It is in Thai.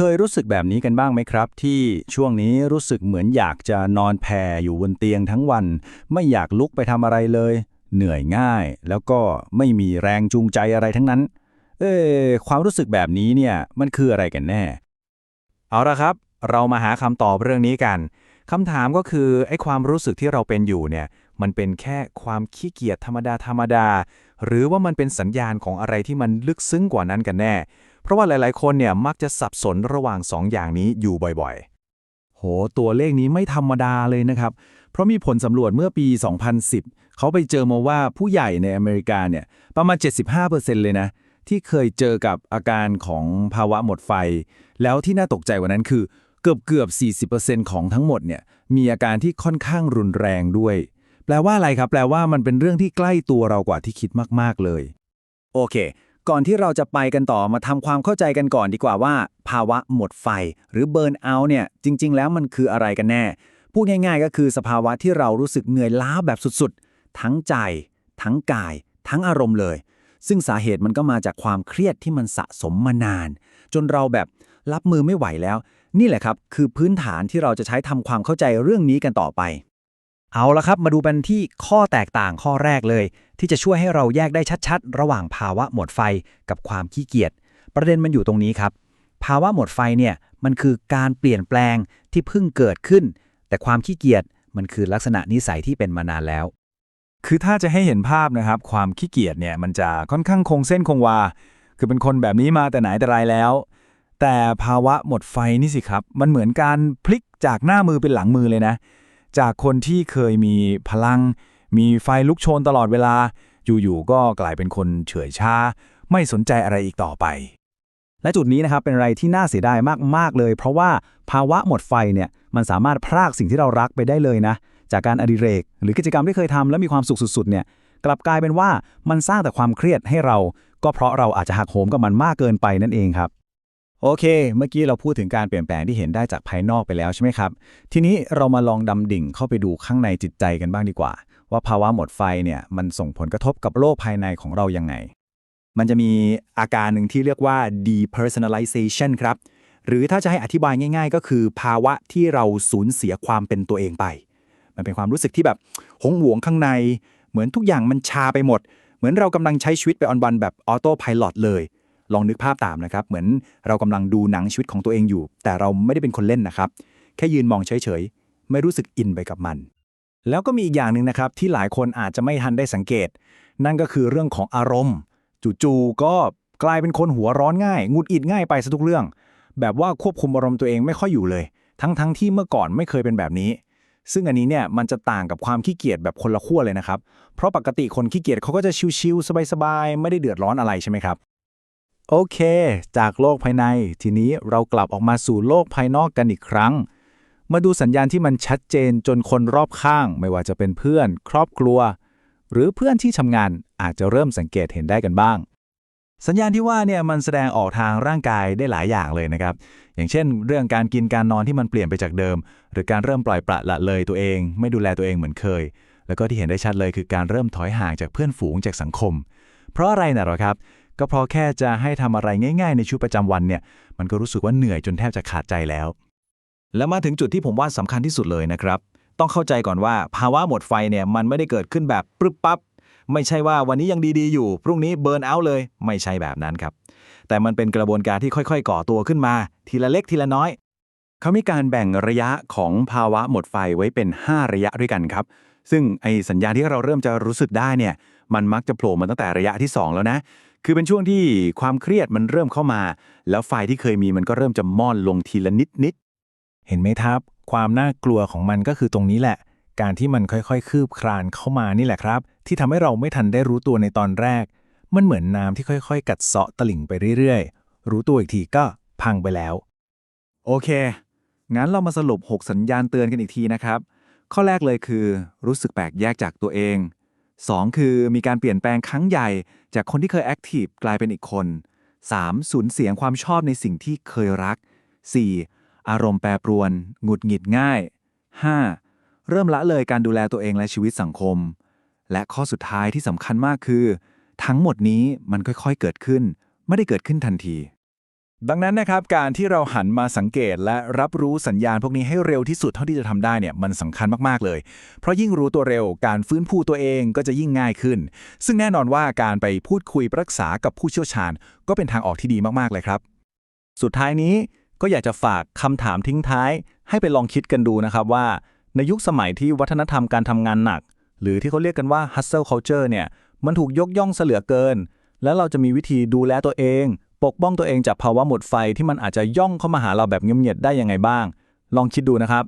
เคยรู้สึกแบบนี้กันบ้างไหมครับ ที่ช่วงนี้รู้สึกเหมือนอยากจะนอนแผ่อยู่บนเตียงทั้งวัน ไม่อยากลุกไปทำอะไรเลย เหนื่อยง่าย แล้วก็ไม่มีแรงจูงใจอะไรทั้งนั้น เอ้ความรู้สึกแบบนี้เนี่ยมันคืออะไรกันแน่ เอาละครับ เรามาหาคำตอบเรื่องนี้กันคำถามก็คือไอ้ความรู้สึกที่เราเป็นอยู่เนี่ยมันเป็นแค่ความขี้เกียจธรรมดาธรรมดา หรือว่ามันเป็นสัญญาณของอะไรที่มันลึกซึ้งกว่านั้นกันแน่ เพราะว่าหลายๆ คนเนี่ยมักจะสับสนระหว่างสองอย่างนี้อยู่บ่อยๆ โห ตัวเลขนี้ไม่ธรรมดาเลยนะครับ เพราะมีผลสำรวจเมื่อปี 2010 เขาไปเจอมาว่าผู้ใหญ่ในอเมริกาเนี่ยประมาณ 75%เลยนะ ที่เคยเจอกับอาการของภาวะหมดไฟ แล้วที่น่าตกใจกว่านั้นคือเกือบเกือบ 40%ของทั้งหมดเนี่ยมีอาการที่ค่อนข้างรุนแรงด้วย แปลว่าอะไรครับ แปลว่ามันเป็นเรื่องที่ใกล้ตัวเรากว่าที่คิดมาก ๆ เลย โอเค ก่อนที่เราจะไปกันต่อมาทำความเข้าใจกันก่อนดีกว่าว่า ภาวะหมดไฟ หรือเบิร์นเอาท์เนี่ยจริง ๆ แล้วมันคืออะไรกันแน่ พูดง่ายๆ ก็คือสภาวะที่เรารู้สึกเหนื่อยล้าแบบสุดๆ ทั้งใจ ทั้งกาย ทั้งอารมณ์เลย ซึ่งสาเหตุมันก็มาจากความเครียดที่มันสะสมมานาน จนเราแบบรับมือไม่ไหวแล้ว นี่แหละครับ คือพื้นฐานที่เราจะใช้ทำความเข้าใจเรื่องนี้กันต่อไป เอาละครับมาดูกันที่ข้อแตกต่างข้อแรกเลย ที่จะช่วยให้เราแยกได้ชัดๆ ระหว่างภาวะหมดไฟกับความขี้เกียจ ประเด็นมันอยู่ตรงนี้ครับ ภาวะหมดไฟเนี่ยมันคือการเปลี่ยนแปลงที่เพิ่งเกิดขึ้น แต่ความขี้เกียจมันคือลักษณะนิสัยที่เป็นมานานแล้ว คือถ้าจะให้เห็นภาพนะครับ ความขี้เกียจเนี่ยมันจะค่อนข้างคงเส้นคงวา คือเป็นคนแบบนี้มาแต่ไหนแต่ไรแล้ว แต่ภาวะหมดไฟนี่สิครับ มันเหมือนการพลิกจากหน้ามือเป็นหลังมือเลยนะ จากคนที่เคยมีพลัง มีไฟลุกโชนตลอดเวลา อยู่ๆก็กลายเป็นคนเฉื่อยชาไม่สนใจอะไรอีกต่อไป และจุดนี้นะครับเป็นอะไรที่น่าเสียดายมากๆเลย เพราะว่าภาวะหมดไฟเนี่ยมันสามารถพรากสิ่งที่เรารักไปได้เลยนะ จากการอดิเรก หรือกิจกรรมที่เคยทำแล้วมีความสุขสุดๆเนี่ยกลับกลายเป็นว่ามันสร้างแต่ความเครียดให้เรา ก็เพราะเราอาจจะหักโหมกับมันมากเกินไปนั่นเองครับ โอเค เมื่อกี้เราพูดถึงการเปลี่ยนแปลงที่เห็นได้จากภายนอกไปแล้วใช่ไหมครับ ทีนี้เรามาลองดำดิ่งเข้าไปดูข้างในจิตใจกันบ้างดีกว่า ว่าภาวะหมดไฟเนี่ยมันส่งผลกระทบกับโลกภายในของเรายังไง มันจะมีอาการหนึ่งที่เรียกว่า depersonalization ครับ หรือถ้าจะให้อธิบายง่าย ๆ ก็คือภาวะที่เราสูญเสียความเป็นตัวเองไป มันเป็นความรู้สึกที่แบบหงหวงข้างใน เหมือนทุกอย่างมันชาไปหมด เหมือนเรากำลังใช้ชีวิตไปออนวันแบบออโต้พายロเลย ลองนึกภาพตามนะครับ เหมือนเรากำลังดูหนังชีวิตของตัวเองอยู่ แต่เราไม่ได้เป็นคนเล่นนะครับ แค่ยืนมองเฉยๆ ไม่รู้สึกอินไปกับมัน แล้วก็มีอีกอย่างหนึ่งนะครับ ที่หลายคนอาจจะไม่ทันได้สังเกต นั่นก็คือเรื่องของอารมณ์ จู่ๆก็กลายเป็นคนหัวร้อนง่ายงุดหงิดง่ายไปซะทุกเรื่อง แบบว่าควบคุมอารมณ์ตัวเองไม่ค่อยอยู่เลย ทั้งๆที่เมื่อก่อนไม่เคยเป็นแบบนี้ ซึ่งอันนี้เนี่ยมันจะต่างกับความขี้เกียจแบบคนละขั้วเลยนะครับ เพราะปกติคนขี้เกียจเขาก็จะชิวๆสบายๆ ไม่ได้เดือดร้อนอะไรใช่ไหมครับ โอเค จากโลกภายใน ทีนี้เรากลับออกมาสู่โลกภายนอกกันอีกครั้ง มาดูสัญญาณที่มันชัดเจนจนคนรอบข้าง ไม่ว่าจะเป็นเพื่อน ครอบครัว หรือเพื่อนที่ทำงานอาจจะเริ่มสังเกตเห็นได้กันบ้าง สัญญาณที่ว่าเนี่ยมันแสดงออกทางร่างกายได้หลายอย่างเลยนะครับ อย่างเช่น เรื่องการกินการนอนที่มันเปลี่ยนไปจากเดิม หรือการเริ่มปล่อยปละละเลยตัวเอง ไม่ดูแลตัวเองเหมือนเคย แล้วก็ที่เห็นได้ชัดเลยคือการเริ่มถอยห่างจากเพื่อนฝูงจากสังคม เพราะอะไรน่ะหรอครับ ก็เพราะแค่จะให้ทำอะไรง่าย ๆ ในชีวิตประจำวันเนี่ย มันก็รู้สึกว่าเหนื่อยจนแทบจะขาดใจแล้ว แล้วมาถึงจุดที่ผมว่าสำคัญที่สุดเลยนะครับ ต้องเข้าใจก่อนว่าภาวะหมดไฟเนี่ยมันไม่ได้เกิดขึ้นแบบปรึบปับ๊บไม่ใช่ว่าวันนี้ยังดี ๆ อยู่ พรุ่งนี้เบิร์นเอาท์เลย ไม่ใช่แบบนั้นครับ แต่มันเป็นกระบวนการที่ค่อยๆ ก่อตัวขึ้นมา ทีละเล็กทีละน้อย เขามีการแบ่งระยะของภาวะหมดไฟไว้เป็น 5 ระยะด้วยกันครับ ซึ่งไอสัญญาณที่เราเริ่มจะรู้สึกได้เนี่ย มันมักจะโผล่มาตั้งแต่ระยะที่ 2 แล้วนะ คือเป็นช่วงที่ความเครียดมันเริ่มเข้ามา แล้วไฟที่เคยมีมันก็เริ่มจะมอนลงทีละนิดนิดเห็นไหมครับ ความน่ากลัวของมันก็คือตรงนี้แหละ การที่มันค่อยๆ คืบคลานเข้ามานี่แหละครับ ที่ทำให้เราไม่ทันได้รู้ตัวในตอนแรก มันเหมือนน้ำที่ค่อย ๆ กัดเซาะตลิ่งไปเรื่อยๆ รู้ตัวอีกทีก็พังไปแล้ว โอเค งั้นเรามาสรุป 6 สัญญาณเตือนกันอีกทีนะครับ ข้อแรกเลยคือ รู้สึกแปลกแยกจากตัวเอง 2 คือมีการเปลี่ยนแปลงครั้งใหญ่ จากคนที่เคยแอคทีฟกลายเป็นอีกคน 3. สูญเสียความชอบในสิ่งที่เคยรัก 4. อารมณ์แปรปรวน หงุดหงิดง่าย 5. เริ่มละเลยการดูแลตัวเองและชีวิตสังคม และข้อสุดท้ายที่สำคัญมากคือ ทั้งหมดนี้มันค่อยๆเกิดขึ้น ไม่ได้เกิดขึ้นทันที ดังนั้นนะครับการที่เราหันมาสังเกตและรับรู้สัญญาณพวกนี้ให้เร็วที่สุดเท่าที่จะทำได้เนี่ยมันสำคัญมากๆเลย เพราะยิ่งรู้ตัวเร็วการฟื้นฟูตัวเองก็จะยิ่งง่ายขึ้น ซึ่งแน่นอนว่าการไปพูดคุยปรึกษากับผู้เชี่ยวชาญ ก็เป็นทางออกที่ดีมากๆเลยครับ สุดท้ายนี้ก็อยากจะฝากคำถามทิ้งท้าย ให้ไปลองคิดกันดูนะครับว่า ในยุคสมัยที่วัฒนธรรมการทำงานหนัก หรือที่เขาเรียกกันว่า hustle culture เนี่ยมันถูกยกย่องเสลือเกิน แล้วเราจะมีวิธีดูแลตัวเอง ปกป้องตัวเองจากภาวะหมดไฟที่มันอาจจะย่องเข้ามาหาเราแบบเงียบๆได้ยังไงบ้าง ลองคิดดูนะครับ